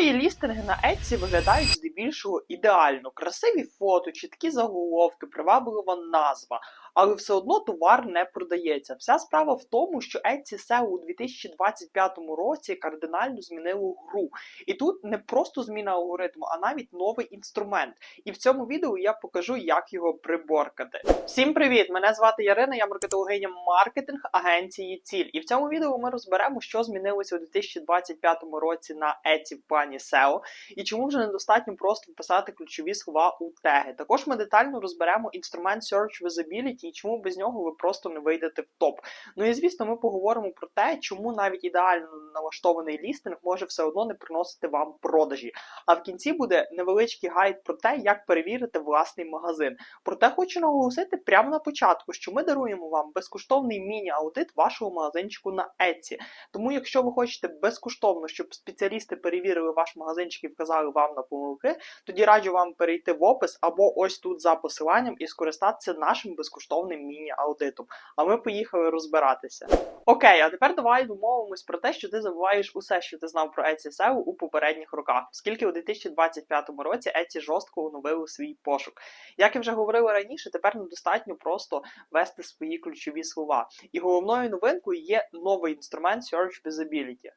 Мої лістинги на Etsy виглядають здебільшого ідеально. Красиві фото, чіткі заголовки, приваблива назва. Але все одно товар не продається. Вся справа в тому, що Etsy SEO у 2025 році кардинально змінило гру. І тут не просто зміна алгоритму, а навіть новий інструмент. І в цьому відео я покажу, як його приборкати. Всім привіт! Мене звати Ярина, я маркетологиня маркетинг агенції Ціль. І в цьому відео ми розберемо, що змінилося у 2025 році на Etsy в плані SEO, і чому вже недостатньо просто вписати ключові слова у теги. Також ми детально розберемо інструмент Search Visibility і чому без нього ви просто не вийдете в топ. Ну і звісно, ми поговоримо про те, чому навіть ідеально налаштований лістинг може все одно не приносити вам продажі. А в кінці буде невеличкий гайд про те, як перевірити власний магазин. Проте хочу наголосити прямо на початку, що ми даруємо вам безкоштовний міні-аудит вашого магазинчику на Etsy. Тому, якщо ви хочете безкоштовно, щоб спеціалісти перевірили ваш магазинчик і вказали вам на помилки, тоді раджу вам перейти в опис або ось тут за посиланням і скористатися нашим безкоштовним міні-аудитом. А ми поїхали розбиратися. Окей, а тепер давай домовимось про те, що ти забуваєш усе, що ти знав про Etsy SEO у попередніх роках, оскільки у 2025 році Etsy жорстко оновили свій пошук. Як я вже говорила раніше, тепер недостатньо просто ввести свої ключові слова. І головною новинкою є новий інструмент Search Visibility.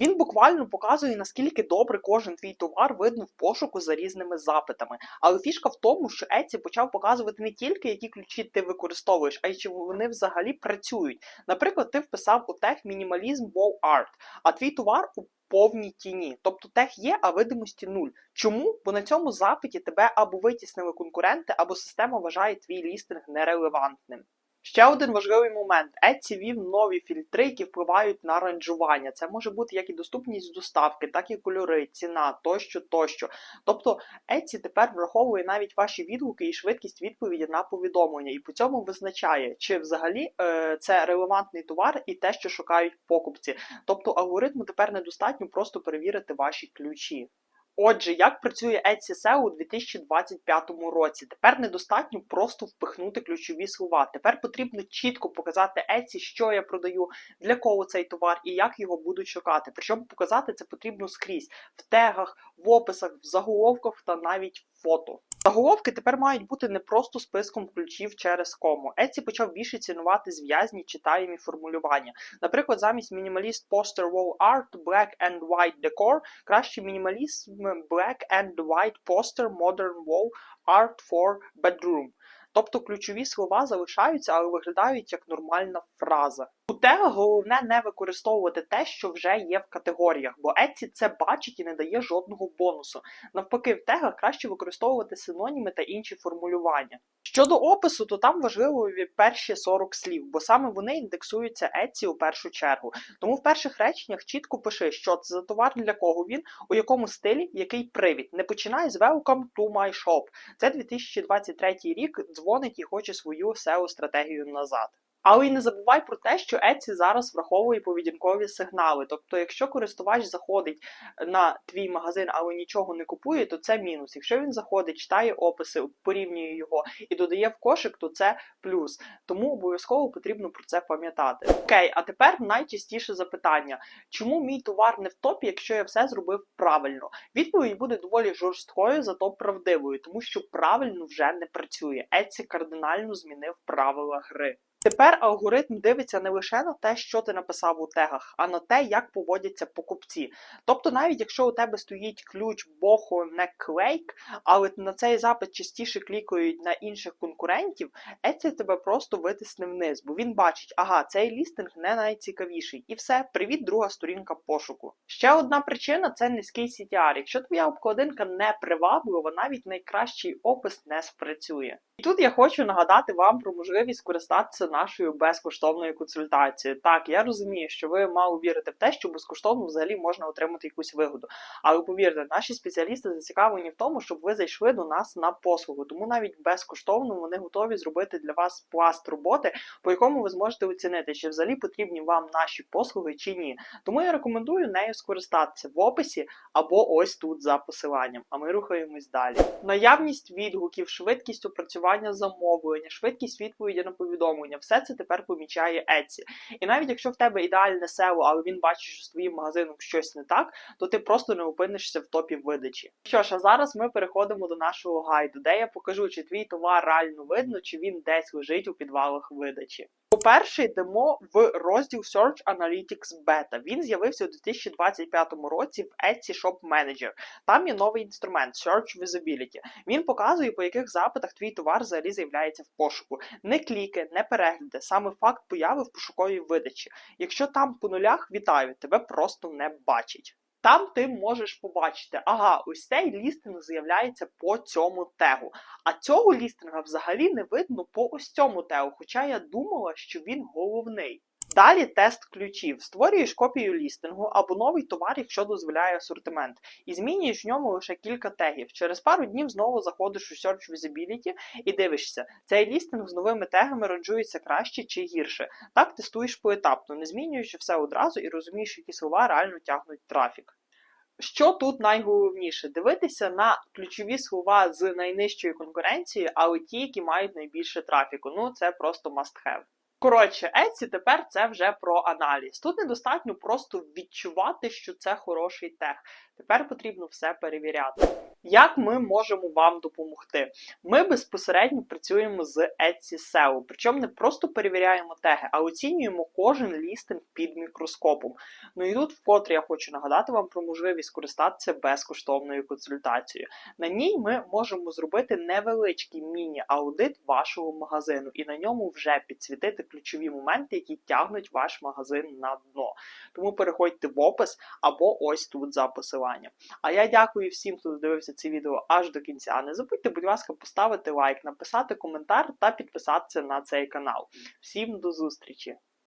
Він буквально показує, наскільки добре кожен твій товар видно в пошуку за різними запитами. Але фішка в тому, що Etsy почав показувати не тільки які ключі ти використовуєш, а й чи вони взагалі працюють. Наприклад, ти вписав у тег мінімалізм wow art, а твій товар у повній тіні. Тобто тег є, а видимості нуль. Чому? Бо на цьому запиті тебе або витіснили конкуренти, або система вважає твій лістинг нерелевантним. Ще один важливий момент: Etsy вів нові фільтри, які впливають на ранжування. Це може бути як і доступність доставки, так і кольори, ціна тощо, тощо. Тобто Etsy тепер враховує навіть ваші відгуки і швидкість відповіді на повідомлення, і по цьому визначає, чи взагалі е, це релевантний товар і те, що шукають покупці. Тобто алгоритму тепер недостатньо просто перевірити ваші ключі. Отже, як працює Etsy SEO у 2025 році? Тепер недостатньо просто впихнути ключові слова. Тепер потрібно чітко показати Etsy, що я продаю, для кого цей товар і як його будуть шукати. Причому показати це потрібно скрізь в тегах, в описах, в заголовках та навіть в фото. Заголовки тепер мають бути не просто списком ключів через кому. Etsy почав більше цінувати зв'язні читаємі формулювання. Наприклад, замість мінімаліст poster wall art, black and white decor, краще мінімалізм black and white poster modern wall art for bedroom. Тобто ключові слова залишаються, але виглядають як нормальна фраза. Тегах головне не використовувати те, що вже є в категоріях, бо Etsy це бачить і не дає жодного бонусу. Навпаки, в тегах краще використовувати синоніми та інші формулювання. Щодо опису, то там важливо перші 40 слів, бо саме вони індексуються Etsy у першу чергу. Тому в перших реченнях чітко пиши, що це за товар, для кого він, у якому стилі, який привід. Не починай з Welcome to my shop. Це 2023 рік дзвонить і хоче свою SEO-стратегію назад. Але й не забувай про те, що Etsy зараз враховує поведінкові сигнали. Тобто, якщо користувач заходить на твій магазин, але нічого не купує, то це мінус. Якщо він заходить, читає описи, порівнює його і додає в кошик, то це плюс. Тому обов'язково потрібно про це пам'ятати. Окей, а тепер найчастіше запитання: чому мій товар не в топі, якщо я все зробив правильно? Відповідь буде доволі жорсткою, зато правдивою, тому що правильно вже не працює. Etsy кардинально змінив правила гри. Тепер алгоритм дивиться не лише на те, що ти написав у тегах, а на те, як поводяться покупці. Тобто, навіть якщо у тебе стоїть ключ Бохо не клейк, але на цей запит частіше клікають на інших конкурентів, Etsy тебе просто витисне вниз, бо він бачить, ага, цей лістинг не найцікавіший. І все, привіт, друга сторінка пошуку. Ще одна причина це низький CTR. Якщо твоя обкладинка не приваблива, навіть найкращий опис не спрацює. І тут я хочу нагадати вам про можливість користатися нашою безкоштовною консультацією. Так, я розумію, що ви мало вірите в те, що безкоштовно взагалі можна отримати якусь вигоду. Але повірте, наші спеціалісти зацікавлені в тому, щоб ви зайшли до нас на послугу. Тому навіть безкоштовно вони готові зробити для вас пласт роботи, по якому ви зможете оцінити, чи взагалі потрібні вам наші послуги чи ні. Тому я рекомендую нею скористатися в описі або ось тут за посиланням. А ми рухаємось далі. Наявність відгуків, швидкість опрацювання замовлення, швидкість відповіді на повідомлення. Все це тепер помічає Etsy. І навіть якщо в тебе ідеальне SEO, але він бачить, що з твоїм магазином щось не так, то ти просто не опинишся в топі видачі. Що ж, а зараз ми переходимо до нашого гайду, де я покажу, чи твій товар реально видно, чи він десь лежить у підвалах видачі. По-перше, йдемо в розділ Search Analytics Beta. Він з'явився у 2025 році в Etsy Shop Manager. Там є новий інструмент Search Visibility. Він показує, по яких запитах твій товар взагалі з'являється в пошуку. Не кліки, не перегляди, саме факт появи в пошуковій видачі. Якщо там по нулях, вітаю, тебе просто не бачить. Там ти можеш побачити, ага, ось цей лістинг з'являється по цьому тегу. А цього лістинга взагалі не видно по ось цьому тегу, хоча я думала, що він головний. Далі тест ключів. Створюєш копію лістингу або новий товар, якщо дозволяє асортимент, і змінюєш в ньому лише кілька тегів. Через пару днів знову заходиш у Search Visibility і дивишся, цей лістинг з новими тегами ранжується краще чи гірше. Так тестуєш поетапно, не змінюючи все одразу і розумієш, які слова реально тягнуть трафік. Що тут найголовніше? Дивитися на ключові слова з найнижчої конкуренції, але ті, які мають найбільше трафіку. Ну, це просто must have. Коротше, Еці тепер це вже про аналіз. Тут недостатньо просто відчувати, що це хороший тех. Тепер потрібно все перевіряти. Як ми можемо вам допомогти? Ми безпосередньо працюємо з Etsy SEO, причому не просто перевіряємо теги, а оцінюємо кожен лістинг під мікроскопом. Ну і тут вкотре я хочу нагадати вам про можливість користатися безкоштовною консультацією. На ній ми можемо зробити невеличкий міні-аудит вашого магазину і на ньому вже підсвітити ключові моменти, які тягнуть ваш магазин на дно. Тому переходьте в опис або ось тут за посиланням. А я дякую всім, хто дивився це відео аж до кінця. Не забудьте, будь ласка, поставити лайк, написати коментар та підписатися на цей канал. Всім до зустрічі!